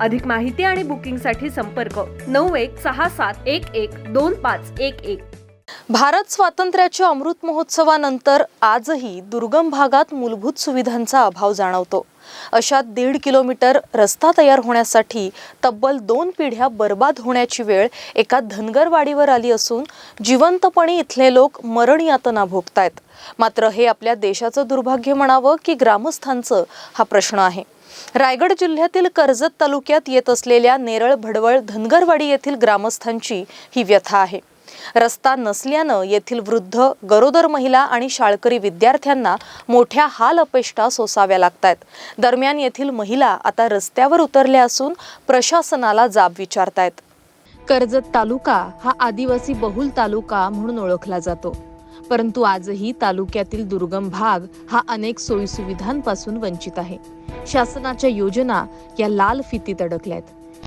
अधिक माहिती आणि बुकिंगसाठी संपर्क नऊ एक सहा सात एक एक दोन पाच एक एक. भारत स्वातंत्र्याच्या अमृत महोत्सवानंतर आजही दुर्गम भागात मूलभूत सुविधांचा अभाव जाणवतो. अशा दीड किलोमीटर रस्ता तयार होण्यासाठी तब्बल दोन पिढ्या बर्बाद होण्याची वेळ एका धनगरवाडीवर आली असून जिवंतपणी इथले लोक मरण यातना भोगतायत. मात्र हे आपल्या देशाचं दुर्भाग्य म्हणावं की ग्रामस्थांचं हा प्रश्न आहे. रायगड जिल्ह्यातील कर्जत तालुक्यात येत असलेल्या नेरळ भडवळ धनगरवाडी येथील ग्रामस्थांची ही व्यथा आहे. रस्ता नसल्यानं येथील वृद्ध गरोदर महिला आणि शाळकरी विद्यार्थ्यांना मोठ्या हाल अपेष्टा सोसाव्या लागतायत. दरम्यान येथील महिला आता रस्त्यावर उतरल्या असून प्रशासनाला जाब विचारतायत. कर्जत तालुका हा आदिवासी बहुल तालुका म्हणून ओळखला जातो. परंतु आजही तालुक्यातील दुर्गम भाग हा अनेक सोयीसुविधांपासून वंचित आहे. शासनाच्या योजना या लाल फितीत अडकल्यात.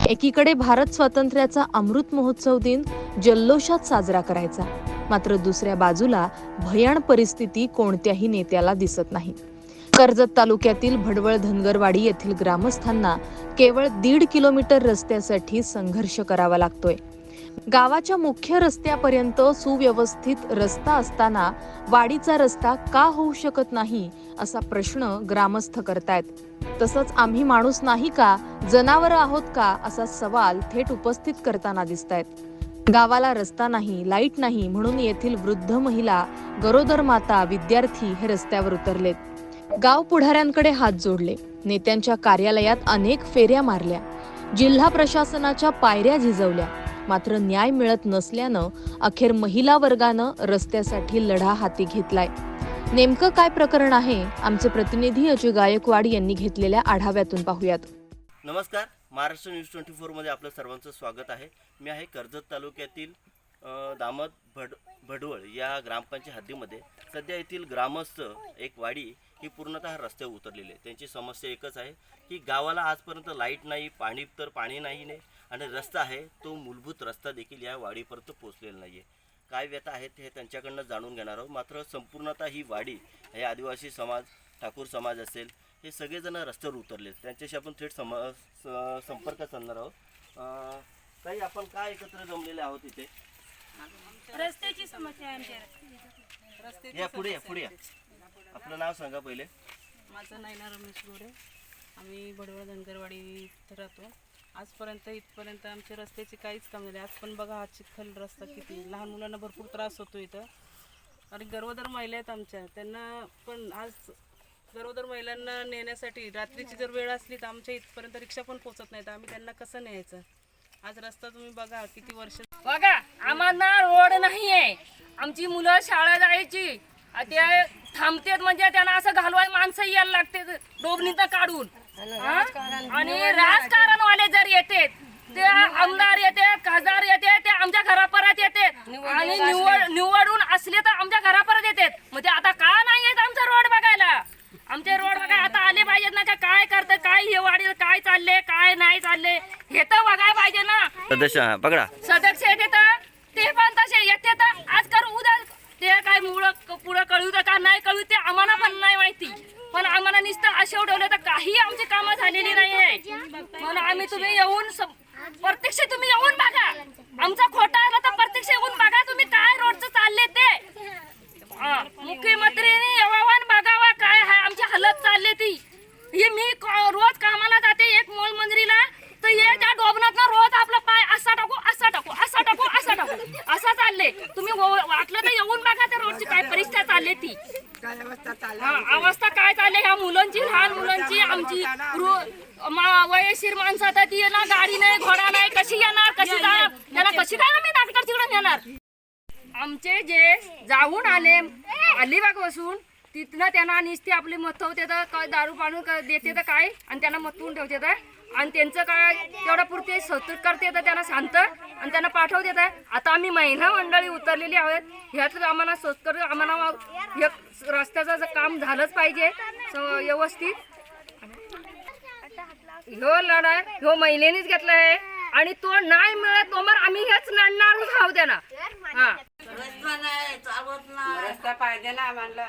एकीकडे भारत स्वातंत्र्याचा अमृत महोत्सव दिन जल्लोषात साजरा करायचा मात्र दुसऱ्या बाजूला भयाण परिस्थिती कोणत्याही नेत्याला दिसत नाही. कर्जत तालुक्यातील भडवळ धनगरवाडी येथील ग्रामस्थांना केवळ दीड किलोमीटर रस्त्यासाठी संघर्ष करावा लागतोय. गावाच्या मुख्य रस्त्यापर्यंत सुव्यवस्थित रस्ता असताना वाडीचा रस्ता का होऊ शकत नाही असा प्रश्न ग्रामस्थ करतायत. तसंच आम्ही माणूस नाही का जनावर आहोत का असा सवाल थेट उपस्थित करताना दिसतायत. गावाला रस्ता नाही लाइट नाही म्हणून येथील वृद्ध महिला गरोदर माता विद्यार्थी हे रस्त्यावर उतरलेत. गाव पुढाऱ्यांकडे हात जोडले. नेत्यांच्या कार्यालयात अनेक फेऱ्या मारल्या. जिल्हा प्रशासनाच्या पायऱ्या झिजवल्या. मात्र न्याय मिळत नसल्यानं अखेर महिला वर्गानं रस्त्यासाठी लढा हाती घेतलाय. नेमकं काय प्रकरण आहे आमचे प्रतिनिधी अजय गायकवाड यांनी घेतलेल्या आढाव्यातून पाहूयात. नमस्कार महाराष्ट्र न्यूज ट्वेंटी फोरमध्ये आपलं सर्वांचं स्वागत आहे. मी आहे कर्जत तालुक्यातील दामद भड भडवळ या ग्रामपंचायत हद्दीमध्ये. सध्या येथील ग्रामस्थ एक वाडी ही पूर्णतः रस्त्यावर उतरलेली आहे. त्यांची समस्या एकच आहे की गावाला आजपर्यंत लाइट नाही पाणी तर पाणी नाही नाही आणि रस्ता आहे तो मूलभूत रस्ता देखील या वाडीपर्यंत पोहोचलेला नाही आहे काय व्यथा आहेत हे त्यांच्याकडनं जाणून घेणार आहोत. मात्र संपूर्णतः ही वाडी हे आदिवासी समाज ठाकूर समाज असेल हे सगळेजण रस्त्यावर उतरले त्यांच्याशी आपण थेट सम संपर्क साधणार आहोत. ताई आपण काय एकत्र जमलेले आहोत इथे? रस्त्याची समस्या आहे या पुढे या पुढे या. आपलं नाव सांगा पहिले. माझं नायना रमेश गोरे. आम्ही बडवळ धनगरवाडी इथं राहतो. आजपर्यंत इथपर्यंत आमच्या रस्त्याची काहीच काम झाले आज पण बघा हा चिखल रस्ता किती लहान मुलांना भरपूर त्रास होतो इथं. आणि गरोदर महिला आहेत आमच्या. त्यांना पण आज गरोदर महिलांना नेण्यासाठी रात्रीची जर वेळ असली तर आमच्या इथपर्यंत रिक्षा पण पोहोचत नाही तर आम्ही त्यांना कसं न्यायचं? आज रस्ता तुम्ही बघा किती वर्ष बघा आम्हाला रोड नाही आहे आमची मुलं शाळा जायची. आ ते थांबतेत म्हणजे त्यांना असं घालवाय माणसं यायला लागते डोबनीत काढून? आणि राजकारणवाले जर येते ते आमदार येते खासदार येते ते आमच्या घरापर्यंत येते. आणि निवड निवडून असले तर आमच्या घरापर्यंत येतात म्हणजे आता का नाही येत आमचा रोड बघायला? आमचे रोड बघा आता आले पाहिजेत ना काय करतं काय हे वाढील काय चालले काय नाही चालले हे तर बघायला पाहिजे ना. सदस्य पकडा. सदस्य येते तर ते पण तसे येते तर आज करू उद्या ते काय मुळ पुढं कळू तर का नाही कळू ते आम्हाला पण नाही माहिती. पण आम्हाला नुसतं असे उडवलं तर काही आमची कामं आलेली नाहीये म्हणून आम्ही तुम्ही येऊन प्रत्यक्ष तुम्ही येऊन बघा. आमचा खोटा आला तर प्रत्यक्ष येऊन बघा तुम्ही काय रोडचं चालले ते. हा, मुख्यमंत्र्यांनी बघावा काय हाय आमची हालत चालली ती. हे मी क- रोज कामाला जाते एक मोल मंदिरीला तर हे त्या डोबनात रोज आपला पाय असा टाकू असा टाकू असा टाकू असा टाकू. असं चालले तुम्ही व- वाटलं तर येऊन बघा त्या रोडची काय परिस्थिती चालली ती. हा, अवस्था काय चालली? ह्या मुलांची लहान मुलांची आमची रु- मा- वयस्कर माणसं आता ती ना गाडी नाही घोडा नाही कशी येणार कशी जाणार? त्यांना कशी काय आम्ही डॉक्टर तिकडे नेणार? आमचे जे जाऊन आले अलिबाग बसून तिथनं त्यांना निसते आपले मथवते तर काय दारू पाणून क- देते तर काय? आणि त्यांना मथवून ठेवते तर आणि त्यांचं काय तेवढ्या पुरते करते येतं त्यांना शांत आणि त्यांना पाठवत येत आहे. आता आम्ही महिला मंडळी उतरलेली आहोत. ह्यात आम्हाला स्वस्त आम्हाला हे रस्त्याचं जर काम झालंच पाहिजे स- व्यवस्थित. ह्यो लढाई ह्यो महिलेनीच घेतला आहे. आणि तो नाही मिळत तो मग आम्ही हेच लढणार आहोत त्यांना. हा. रस्ता नाही चालवत नाही रस्ता पाहिजे ना आम्हाला.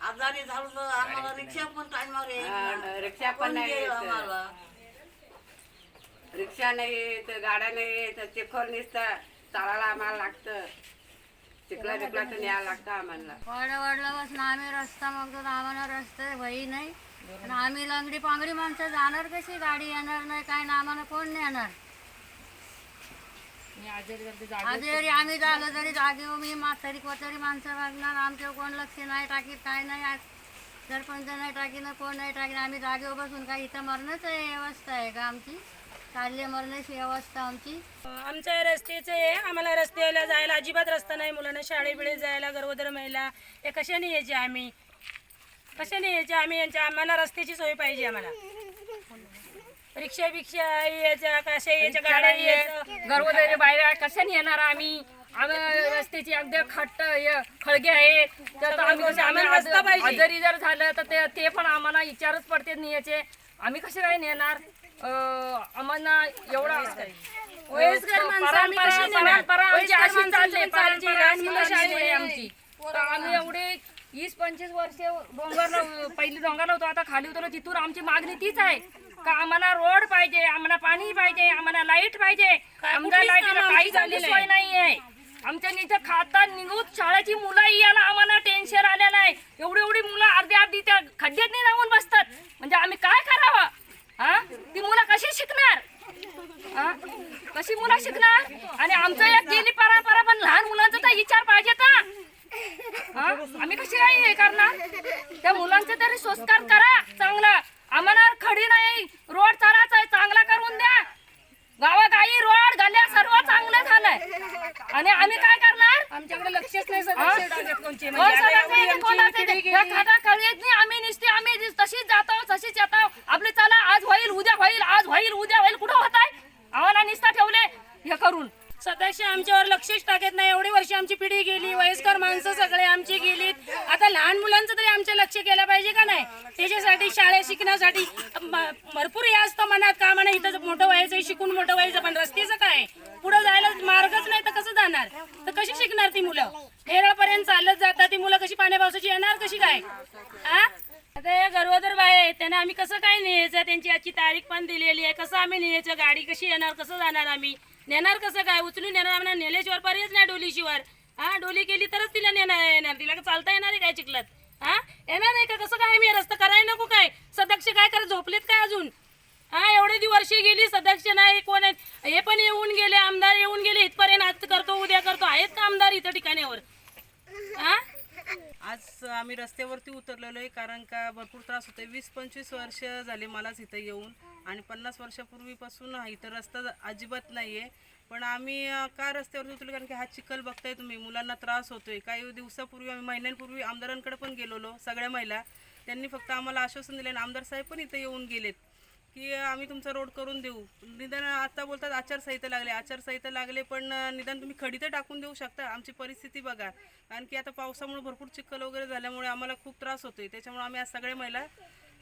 आजारी झालो आम्हाला रिक्षा पण टाइमवर हा. रिक्षा पण नाही रिक्षा नाही येत गाड्या नाही येत चिखल निसतं चालायला आम्हाला लागतं. चिखला चिखलातून न्यायला लागतं आम्हाला. वाड्या वाढल्यापासून आम्ही रस्ता मागतो तर आम्हाला रस्ते वही नाही. आणि आम्ही लंगडी पांगडी माणसं जाणार कशी? गाडी येणार नाही काय ना आम्हाला कोण नेणार? आजारी आम्ही झालो तरी जागेवर मी म्हातारी कोतारी माणसं वागणार आमच्यावर कोण लक्ष नाही टाकीत काय नाही. आज सरपंच नाही टाकीनं कोण नाही टाकीन. आम्ही जागेवर बसून काय इथं मरणच व्यवस्था आहे का आमची? चालली मरणाची व्यवस्था आमची. आमच्या रस्त्याचं आहे आम्हाला रस्त्याला जायला अजिबात रस्ता नाही. मुलांना शाळेबिळे जायला गर्भोदर महिला हे कशाने यायचे आम्ही? कशाने यायचे आम्ही? यांच्या आम्हाला रस्त्याची सोय पाहिजे आम्हाला. रिक्षा बिक्षा यायच्या कशा यायच्या गाड्या यायचं गर्भवती बाहेर कशाने येणार आम्ही? आम्ही रस्त्याची अगदी खट्ट हे खळगे आहेत तर आम्ही रस्ता पाहिजे. आजारी जर झालं तर ते ते पण आम्हाला विचारच पडते न्यायचे. आम्ही कसे काय नेणार? अं, आम्हाला एवढा वयस्कर माणसं आम्ही कशी नेणार? लहान मुलं आहे आहे आमची. तर एवढे वीस पंचवीस वर्ष डोंगर पहिली डोंगर होतो. आता खाली उतरलो तिथून आमची मागणी तीच आहे. का आम्हाला रोड पाहिजे आम्हाला पाणी पाहिजे आम्हाला लाइट पाहिजे. आमच्या लाईटीला काही झालेली सोय नाही. आहे आमच्या इथं खाता निघूत शाळेची मुलं यायला आम्हाला टेन्शन आलं नाही. एवढी एवढी मुलं अर्धी अर्धी त्या खड्ड्यात नाही जाऊन बसतात. म्हणजे आम्ही काय करावं हा ती मुलं कशी शिकणार हा? कशी मुलं शिकणार आणि आमचं एक गेली परंपरा पण लहान मुलांचा तर विचार पाहिजे का हा? आम्ही कशी काय हे करणार? त्या मुलांचे तरी संस्कार करा चांगला. आम्हाला खडी नाही रोड चालायचा आहे चांगला करून द्या. गावागाई रोड गल्ल्या सर्व चांगलं झालंय. आणि आम्ही काय करणार? आमच्याकडे लक्षच नाही म्हणजे आम्ही निसते आम्ही तशीच जातो तशीच येतो. आपले चला आज होईल उद्या होईल आज होईल उद्या होईल कुठं होत आहे आम्हाला निसता ठेवले हे करून अध्यक्ष आमच्यावर लक्षच टाकत नाही. एवढी वर्ष आमची पिढी गेली वयस्कर माणसं सगळे आमची गेलीत. आता लहान मुलांचं तरी आमचं लक्ष केलं पाहिजे का नाही? त्याच्यासाठी शाळेत शिकण्यासाठी भरपूर हे असतं मनात का म्हणा इथं मोठं व्हायचं शिकून मोठं व्हायचं पण रस्त्याचं काय? पुढे जायला मार्गच नाही तर कसं जाणार? तर कशी शिकणार ती मुलं? नेरळपर्यंत चालत जातात ती मुलं कशी पाण्या पावसाची येणार कशी काय? आ? आता या बाय त्यांना आम्ही कसं काय न्यायचं? त्यांची आजची तारीख पण दिलेली आहे. कसं आम्ही न्यायचं? गाडी कशी येणार? कसं जाणार आम्ही? नेणार कसं काय? उचलून नेणार आम्हाला नेल्याशिवाय पर्यायच नाही डोलीशिवाय. हा डोली केली तरच तिला नेणार येणार. तिला चालता येणार आहे काय चिखलात? हा? येणार आहे का? कसं काय मी रस्ता करायला नको काय? सदक्ष काय करत झोपलेत काय अजून? हा एवढे दी वर्षे गेली सदक्ष नाही कोण आहेत? हे पण येऊन गेले आमदार येऊन गेले इथपर्यंत आज करतो उद्या करतो. आहेत का आमदार इथं ठिकाण्यावर आज आम्ही रस्त्यावरती उतरलेलो आहे कारण का भरपूर त्रास होतोय. वीस पंचवीस वर्ष झाले मलाच इथं येऊन आणि पन्नास वर्षापूर्वीपासून हा इथं रस्ता अजिबात नाही आहे पण आम्ही का रस्त्यावरती उतरलो? कारण की हा चिखल बघताय तुम्ही मुलांना त्रास होतोय. काही दिवसापूर्वी आम्ही महिन्यांपूर्वी आमदारांकडे पण गेलेलो सगळ्या महिला. त्यांनी फक्त आम्हाला आश्वासन दिले आणि आमदार साहेब पण इथं येऊन गेलेत. की आम्ही तुमचा रोड करून देऊ. निदान आता बोलतात आचारसंहिता लागले. आचारसंहिता लागले पण निदान तुम्ही खडी तर टाकून देऊ शकता. आमची परिस्थिती बघा. कारण की आता पावसामुळे भरपूर चिखल वगैरे झाल्यामुळे आम्हाला खूप त्रास होतोय. त्याच्यामुळे आम्ही आज सगळ्या महिला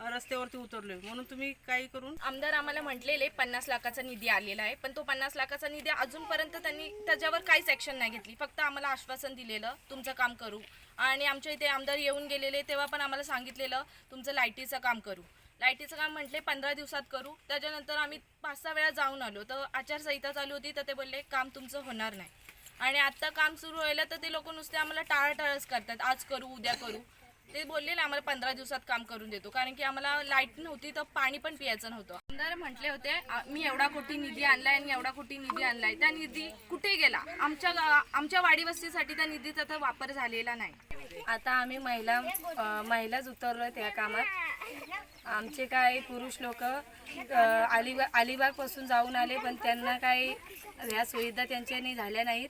रस्त्यावरती उतरलोय. म्हणून तुम्ही काही करून आमदार आम्हाला म्हटलेले पन्नास लाखाचा निधी आलेला आहे. पण तो पन्नास लाखाचा निधी अजूनपर्यंत त्यांनी त्याच्यावर काहीच ॲक्शन नाही घेतली. फक्त आम्हाला आश्वासन दिलेलं तुमचं काम करू. आणि आमच्या इथे आमदार येऊन गेलेले तेव्हा पण आम्हाला सांगितलेलं तुमचं लाईटीचं काम करू. लाईटीचं काम म्हटले पंधरा दिवसात करू. त्याच्यानंतर आम्ही पाच सहा वेळा जाऊन आलो. तर आचारसंहिता चालू होती तर ते बोलले काम तुमचं होणार नाही. आणि आत्ता काम सुरू व्हायला तर ते लोक नुसते आम्हाला टाळाटाळच करतात. आज करू उद्या करू. ते बोललेले आम्हाला पंधरा दिवसात काम करून देतो. कारण की आम्हाला लाइट नव्हती तर पाणी पण पियायचं नव्हतं. आमदार म्हटले होते मी एवढा कोटी निधी आणलाय आणि एवढा कोटी निधी आणलाय. त्या निधी कुठे गेला? आमच्या आमच्या वाडीवस्तीसाठी त्या निधीचा तर वापर झालेला नाही. आता आम्ही महिला महिलाच उतरलो त्या कामात. आमचे काय पुरुष लोक अलिबाग अलिबागपासून जाऊन आले पण त्यांना काही ह्या सुविधा त्यांच्यानी झाल्या नाहीत.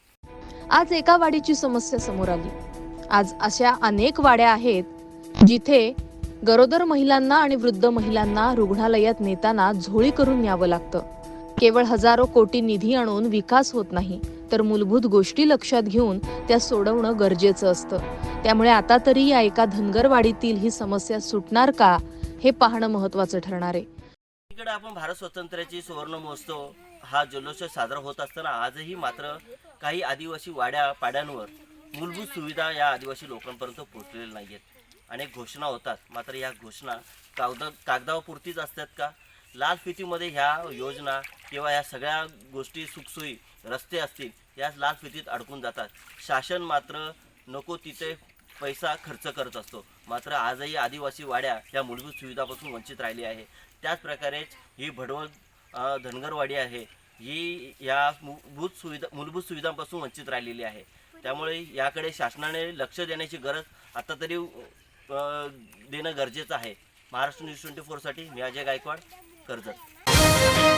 आज एका वाडीची समस्या समोर आली. आज अशा अनेक वाड्या आहेत जिथे गरोदर महिलांना आणि वृद्ध महिलांना रुग्णालयात नेताना झोळी करून न्यावं लागतं. केवळ हजारो कोटी निधी आणून विकास होत नाही तर मूलभूत गोष्टी लक्षात घेऊन त्या सोडवणं गरजेचं असतं. त्यामुळे आता तरी या एका धनगरवाडीतील ही समस्या सुटणार का? हे पाहणं महत्वाचं ठरणार आहे. इकडे आपण भारत स्वातंत्र्याची सुवर्ण महोत्सव हा जल्लोष साजरा होत असताना आजही मात्र काही आदिवासी वाड्या पाड्यांवर मूलभूत सुविधा या आदिवासी लोकांपर्यंत पोहोचलेल्या नाही आहेत अनेक घोषणा होतात. मात्र या घोषणा कागद कागदापुरतीच असतात का? लाल फितीमध्ये ह्या योजना किंवा या सगळ्या गोष्टी सुखसोयी रस्ते असतील या लाल फितीत अडकून जातात. शासन मात्र नको तिथे पैसा खर्च करत असतो. मात्र आजही आदिवासी वाड्या ह्या मूलभूत सुविधापासून वंचित राहिली आहे. त्याचप्रकारेच ही भडवळ धनगरवाडी आहे. ही या मूलभूत सुविधा मूलभूत सुविधांपासून वंचित राहिलेली आहे. त्यामुळे याकडे शासनाने लक्ष देण्याची गरज आता तरी देणं गरजेचं आहे. महाराष्ट्र न्यूज ट्वेंटी फोरसाठी मी अजय गायकवाड कर्जत.